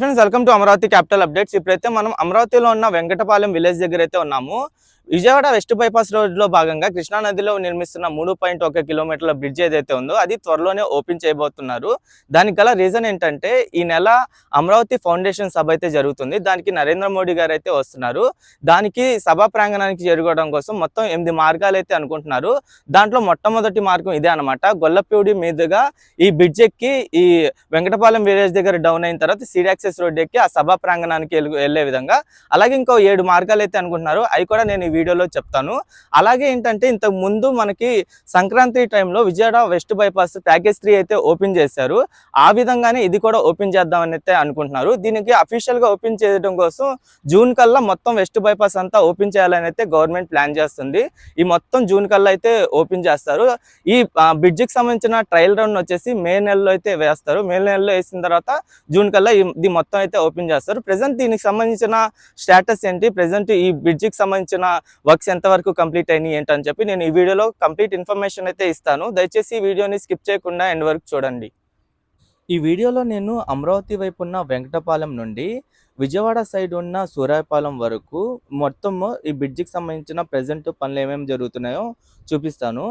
Friends welcome to Amaravati capital updates ఇప్పుడైతే మనం అమరావతిలో ఉన్న వెంకటపాలెం విలేజ్ దగ్గర అయితే ఉన్నాము. విజయవాడ వెస్ట్ బైపాస్ రోడ్లో భాగంగా కృష్ణా నదిలో నిర్మిస్తున్న మూడు పాయింట్ ఒక కిలోమీటర్ల బ్రిడ్జ్ ఏదైతే ఉందో అది త్వరలోనే ఓపెన్ చేయబోతున్నారు. దానికి గల రీజన్ ఏంటంటే ఈ నెల అమరావతి ఫౌండేషన్ సభ అయితే జరుగుతుంది. దానికి నరేంద్ర మోడీ గారు అయితే వస్తున్నారు. దానికి సభా ప్రాంగణానికి జరగడం కోసం మొత్తం ఎనిమిది మార్గాలు అయితే అనుకుంటున్నారు. దాంట్లో మొట్టమొదటి మార్గం ఇదే అనమాట గొల్లపూడి మీదుగా ఈ బ్రిడ్జ్ ఎక్కి ఈ వెంకటపాలెం విలేజ్ దగ్గర డౌన్ అయిన తర్వాత సీడ్ యాక్సెస్ రోడ్ ఎక్కి ఆ సభా ప్రాంగణానికి వెళ్ళే విధంగా. అలాగే ఇంకో ఏడు మార్గాలు అయితే అనుకుంటున్నారు. అవి కూడా నేను వీడియోలో చెప్తాను. అలాగే ఏంటంటే ఇంతకు ముందు మనకి సంక్రాంతి టైంలో Vijayawada west bypass package three అయితే ఓపెన్ చేశారు. ఆ విధంగానే ఇది కూడా ఓపెన్ చేద్దామని అయితే అనుకుంటున్నారు. దీనికి అఫీషియల్గా ఓపెన్ చేయడం కోసం జూన్ కల్లా మొత్తం వెస్ట్ బైపాస్ అంతా ఓపెన్ చేయాలని అయితే గవర్నమెంట్ ప్లాన్ చేస్తుంది. ఈ మొత్తం జూన్ కల్లా అయితే ఓపెన్ చేస్తారు. ఈ బ్రిడ్జ్కి సంబంధించిన ట్రయల్ రౌండ్ వచ్చేసి మే నెలలో అయితే వేస్తారు. మే నెలలో వేసిన తర్వాత జూన్ కల్లా ఇది మొత్తం అయితే ఓపెన్ చేస్తారు. ప్రెసెంట్ దీనికి సంబంధించిన స్టేటస్ ఏంటి? ప్రెసెంట్ ఈ బ్రిడ్జ్కి సంబంధించిన వర్క్స్ ఎంతవరకు కంప్లీట్ అయినాయి ఏంటని చెప్పి నేను ఈ వీడియోలో కంప్లీట్ ఇన్ఫర్మేషన్ అయితే ఇస్తాను. దయచేసి ఈ వీడియోని స్కిప్ చేయకుండా ఎండ్ వరకు చూడండి. ఈ వీడియోలో నేను అమరావతి వైపు ఉన్న వెంకటపాలెం నుండి విజయవాడ సైడ్ ఉన్న సూరాయపాలెం వరకు మొత్తము ఈ బ్రిడ్జికి సంబంధించిన ప్రజెంట్ పనులు ఏమేమి జరుగుతున్నాయో చూపిస్తాను.